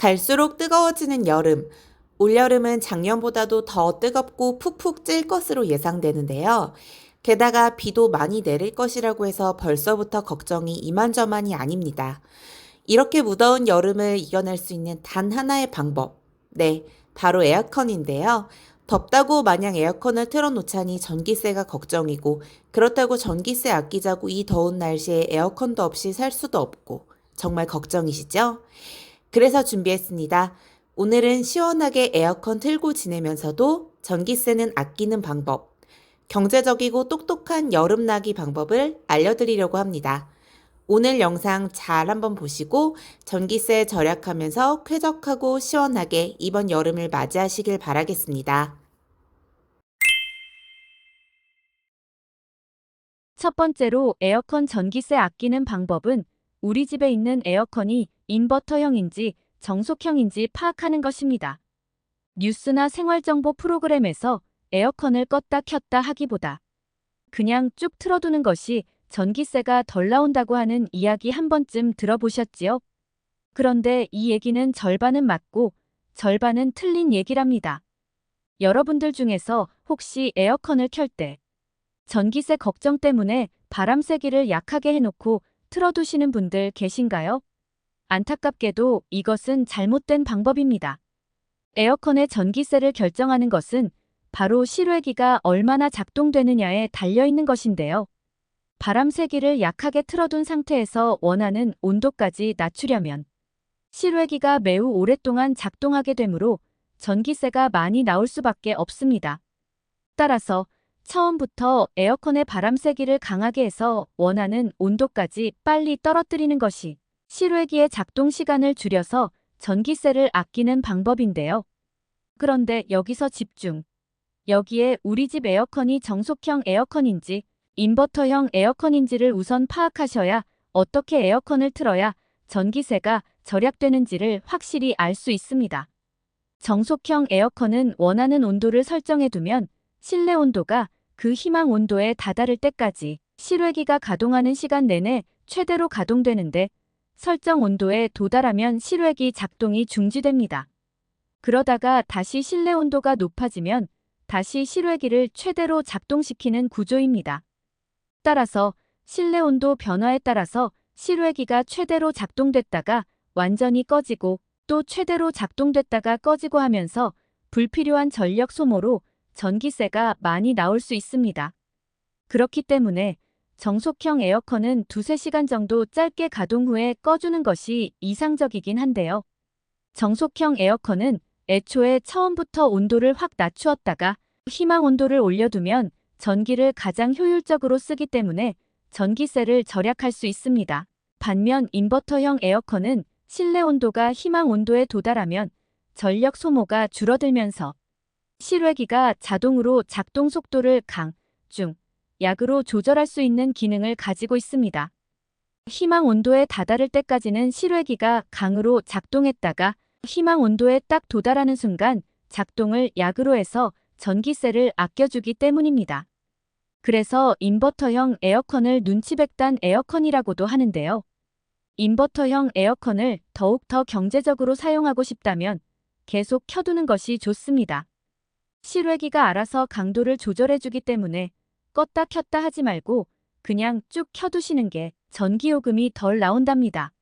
갈수록 뜨거워지는 여름. 올여름은 작년보다도 더 뜨겁고 푹푹 찔 것으로 예상되는데요. 게다가 비도 많이 내릴 것이라고 해서 벌써부터 걱정이 이만저만이 아닙니다. 이렇게 무더운 여름을 이겨낼 수 있는 단 하나의 방법. 네, 바로 에어컨인데요. 덥다고 마냥 에어컨을 틀어놓자니 전기세가 걱정이고, 그렇다고 전기세 아끼자고 이 더운 날씨에 에어컨도 없이 살 수도 없고, 정말 걱정이시죠? 그래서 준비했습니다. 오늘은 시원하게 에어컨 틀고 지내면서도 전기세는 아끼는 방법, 경제적이고 똑똑한 여름나기 방법을 알려드리려고 합니다. 오늘 영상 잘 한번 보시고 전기세 절약하면서 쾌적하고 시원하게 이번 여름을 맞이하시길 바라겠습니다. 첫 번째로 에어컨 전기세 아끼는 방법은 우리 집에 있는 에어컨이 인버터형인지 정속형인지 파악하는 것입니다. 뉴스나 생활정보 프로그램에서 에어컨을 껐다 켰다 하기보다 그냥 쭉 틀어두는 것이 전기세가 덜 나온다고 하는 이야기 한 번쯤 들어보셨지요? 그런데 이 얘기는 절반은 맞고 절반은 틀린 얘기랍니다. 여러분들 중에서 혹시 에어컨을 켤 때 전기세 걱정 때문에 바람 세기를 약하게 해놓고 틀어두시는 분들 계신가요? 안타깝게도 이것은 잘못된 방법입니다. 에어컨의 전기세를 결정하는 것은 바로 실외기가 얼마나 작동되느냐에 달려있는 것인데요. 바람 세기를 약하게 틀어둔 상태에서 원하는 온도까지 낮추려면 실외기가 매우 오랫동안 작동하게 되므로 전기세가 많이 나올 수밖에 없습니다. 따라서 처음부터 에어컨의 바람 세기를 강하게 해서 원하는 온도까지 빨리 떨어뜨리는 것이 실외기의 작동 시간을 줄여서 전기세를 아끼는 방법인데요. 그런데 여기서 집중. 여기에 우리 집 에어컨이 정속형 에어컨인지 인버터형 에어컨인지를 우선 파악하셔야 어떻게 에어컨을 틀어야 전기세가 절약되는지를 확실히 알 수 있습니다. 정속형 에어컨은 원하는 온도를 설정해 두면 실내 온도가 그 희망 온도에 다다를 때까지 실외기가 가동하는 시간 내내 최대로 가동되는데 설정 온도에 도달하면 실외기 작동이 중지됩니다. 그러다가 다시 실내 온도가 높아지면 다시 실외기를 최대로 작동시키는 구조입니다. 따라서 실내 온도 변화에 따라서 실외기가 최대로 작동됐다가 완전히 꺼지고 또 최대로 작동됐다가 꺼지고 하면서 불필요한 전력 소모로 전기세가 많이 나올 수 있습니다. 그렇기 때문에 정속형 에어컨은 두세 시간 정도 짧게 가동 후에 꺼주는 것이 이상적이긴 한데요. 정속형 에어컨은 애초에 처음부터 온도를 확 낮추었다가 희망 온도를 올려두면 전기를 가장 효율적으로 쓰기 때문에 전기세를 절약할 수 있습니다. 반면 인버터형 에어컨은 실내 온도가 희망 온도에 도달하면 전력 소모가 줄어들면서 실외기가 자동으로 작동 속도를 강, 중, 약으로 조절할 수 있는 기능을 가지고 있습니다. 희망 온도에 다다를 때까지는 실외기가 강으로 작동했다가 희망 온도에 딱 도달하는 순간 작동을 약으로 해서 전기세를 아껴주기 때문입니다. 그래서 인버터형 에어컨을 눈치백단 에어컨이라고도 하는데요. 인버터형 에어컨을 더욱 더 경제적으로 사용하고 싶다면 계속 켜두는 것이 좋습니다. 실외기가 알아서 강도를 조절해주기 때문에 껐다 켰다 하지 말고 그냥 쭉 켜두시는 게 전기요금이 덜 나온답니다.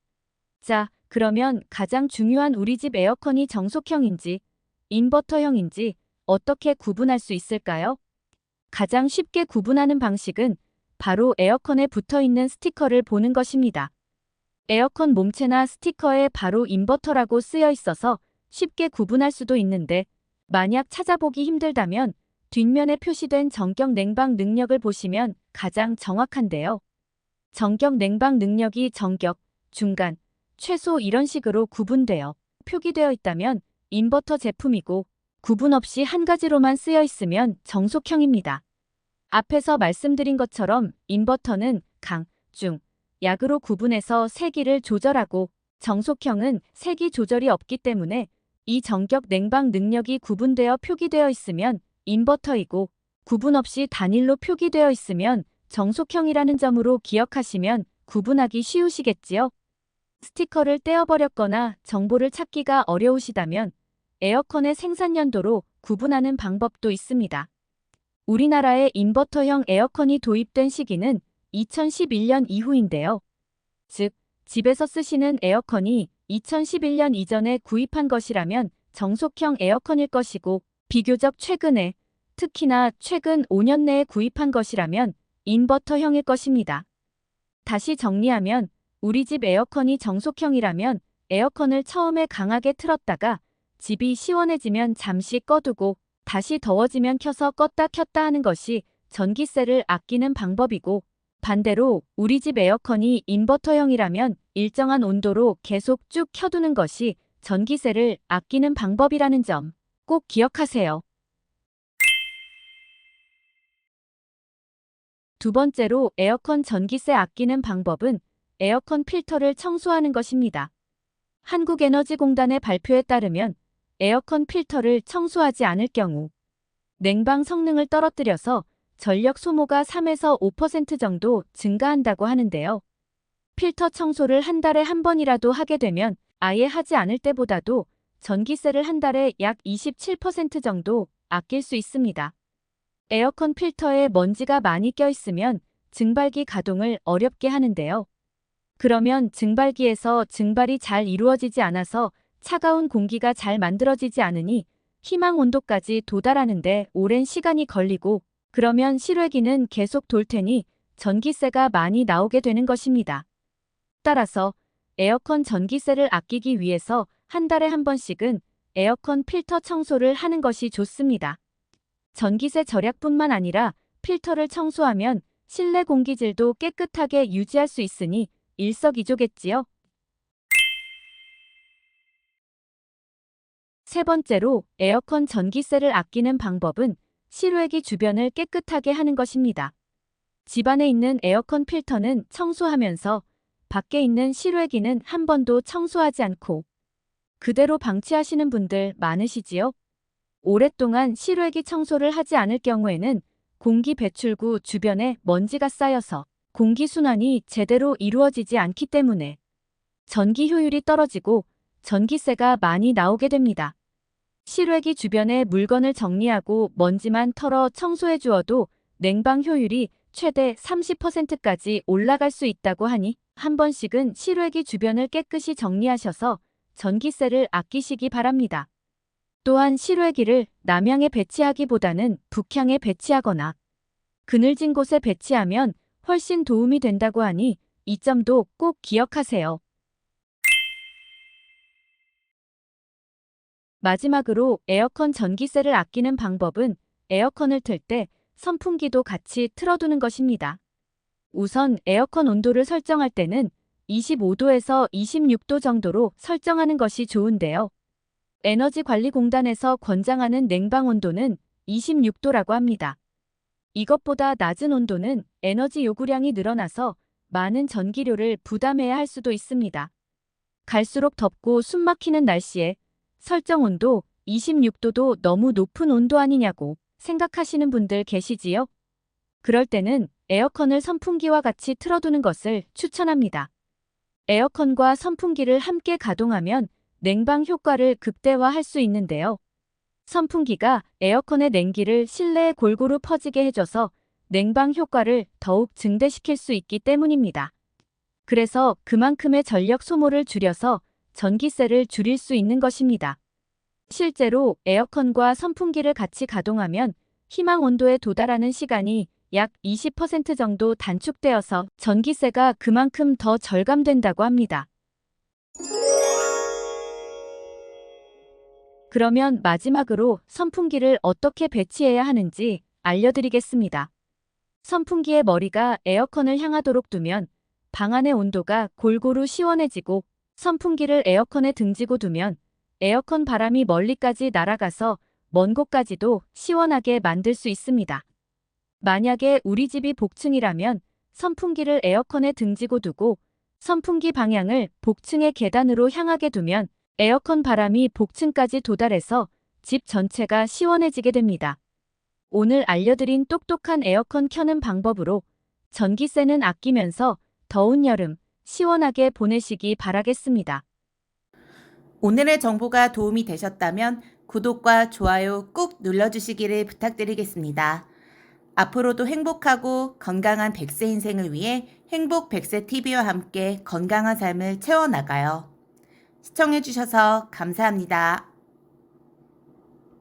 자, 그러면 가장 중요한 우리 집 에어컨이 정속형인지 인버터형인지 어떻게 구분할 수 있을까요? 가장 쉽게 구분하는 방식은 바로 에어컨에 붙어 있는 스티커를 보는 것입니다. 에어컨 몸체나 스티커에 바로 인버터라고 쓰여 있어서 쉽게 구분할 수도 있는데 만약 찾아보기 힘들다면 뒷면에 표시된 전격 냉방 능력을 보시면 가장 정확한데요. 전격 냉방 능력이 전격, 중간, 최소 이런 식으로 구분되어 표기되어 있다면 인버터 제품이고 구분 없이 한 가지로만 쓰여 있으면 정속형입니다. 앞에서 말씀드린 것처럼 인버터는 강, 중, 약으로 구분해서 세기를 조절하고 정속형은 세기 조절이 없기 때문에 이 전격 냉방 능력이 구분되어 표기되어 있으면 인버터이고 구분 없이 단일로 표기되어 있으면 정속형이라는 점으로 기억하시면 구분하기 쉬우시겠지요. 스티커를 떼어버렸거나 정보를 찾기가 어려우시다면 에어컨의 생산 연도로 구분하는 방법도 있습니다. 우리나라에 인버터형 에어컨이 도입된 시기는 2011년 이후인데요. 즉, 집에서 쓰시는 에어컨이 2011년 이전에 구입한 것이라면 정속형 에어컨일 것이고, 비교적 최근에, 특히나 최근 5년 내에 구입한 것이라면 인버터형일 것입니다. 다시 정리하면, 우리 집 에어컨이 정속형이라면 에어컨을 처음에 강하게 틀었다가 집이 시원해지면 잠시 꺼두고 다시 더워지면 켜서 껐다 켰다 하는 것이 전기세를 아끼는 방법이고 반대로 우리 집 에어컨이 인버터형이라면 일정한 온도로 계속 쭉 켜두는 것이 전기세를 아끼는 방법이라는 점 꼭 기억하세요. 두 번째로 에어컨 전기세 아끼는 방법은 에어컨 필터를 청소하는 것입니다. 한국에너지공단의 발표에 따르면 에어컨 필터를 청소하지 않을 경우 냉방 성능을 떨어뜨려서 전력 소모가 3에서 5% 정도 증가한다고 하는데요. 필터 청소를 한 달에 한 번이라도 하게 되면 아예 하지 않을 때보다도 전기세를 한 달에 약 27% 정도 아낄 수 있습니다. 에어컨 필터에 먼지가 많이 껴있으면 증발기 가동을 어렵게 하는데요. 그러면 증발기에서 증발이 잘 이루어지지 않아서 차가운 공기가 잘 만들어지지 않으니 희망 온도까지 도달하는데 오랜 시간이 걸리고 그러면 실외기는 계속 돌 테니 전기세가 많이 나오게 되는 것입니다. 따라서 에어컨 전기세를 아끼기 위해서 한 달에 한 번씩은 에어컨 필터 청소를 하는 것이 좋습니다. 전기세 절약뿐만 아니라 필터를 청소하면 실내 공기질도 깨끗하게 유지할 수 있으니 일석이조겠지요. 세 번째로 에어컨 전기세를 아끼는 방법은 실외기 주변을 깨끗하게 하는 것입니다. 집안에 있는 에어컨 필터는 청소하면서 밖에 있는 실외기는 한 번도 청소하지 않고 그대로 방치하시는 분들 많으시지요? 오랫동안 실외기 청소를 하지 않을 경우에는 공기 배출구 주변에 먼지가 쌓여서 공기순환이 제대로 이루어지지 않기 때문에 전기 효율이 떨어지고 전기세가 많이 나오게 됩니다. 실외기 주변에 물건을 정리하고 먼지만 털어 청소해 주어도 냉방 효율이 최대 30%까지 올라갈 수 있다고 하니 한 번씩은 실외기 주변을 깨끗이 정리하셔서 전기세를 아끼시기 바랍니다. 또한 실외기를 남향에 배치하기보다는 북향에 배치하거나 그늘진 곳에 배치하면 훨씬 도움이 된다고 하니 이 점도 꼭 기억하세요. 마지막으로 에어컨 전기세를 아끼는 방법은 에어컨을 틀 때 선풍기도 같이 틀어두는 것입니다. 우선 에어컨 온도를 설정할 때는 25도에서 26도 정도로 설정하는 것이 좋은데요. 에너지관리공단에서 권장하는 냉방 온도는 26도라고 합니다. 이것보다 낮은 온도는 에너지 요구량이 늘어나서 많은 전기료를 부담해야 할 수도 있습니다. 갈수록 덥고 숨막히는 날씨에 설정 온도 26도도 너무 높은 온도 아니냐고 생각하시는 분들 계시지요? 그럴 때는 에어컨을 선풍기와 같이 틀어두는 것을 추천합니다. 에어컨과 선풍기를 함께 가동하면 냉방 효과를 극대화할 수 있는데요. 선풍기가 에어컨의 냉기를 실내에 골고루 퍼지게 해줘서 냉방 효과를 더욱 증대시킬 수 있기 때문입니다. 그래서 그만큼의 전력 소모를 줄여서 전기세를 줄일 수 있는 것입니다. 실제로 에어컨과 선풍기를 같이 가동하면 희망 온도에 도달하는 시간이 약 20% 정도 단축되어서 전기세가 그만큼 더 절감된다고 합니다. 그러면 마지막으로 선풍기를 어떻게 배치해야 하는지 알려드리겠습니다. 선풍기의 머리가 에어컨을 향하도록 두면 방 안의 온도가 골고루 시원해지고 선풍기를 에어컨에 등지고 두면 에어컨 바람이 멀리까지 날아가서 먼 곳까지도 시원하게 만들 수 있습니다. 만약에 우리 집이 복층이라면 선풍기를 에어컨에 등지고 두고 선풍기 방향을 복층의 계단으로 향하게 두면 에어컨 바람이 복층까지 도달해서 집 전체가 시원해지게 됩니다. 오늘 알려드린 똑똑한 에어컨 켜는 방법으로 전기세는 아끼면서 더운 여름, 시원하게 보내시기 바라겠습니다. 오늘의 정보가 도움이 되셨다면 구독과 좋아요 꾹 눌러주시기를 부탁드리겠습니다. 앞으로도 행복하고 건강한 100세 인생을 위해 행복 100세 TV와 함께 건강한 삶을 채워나가요. 시청해주셔서 감사합니다.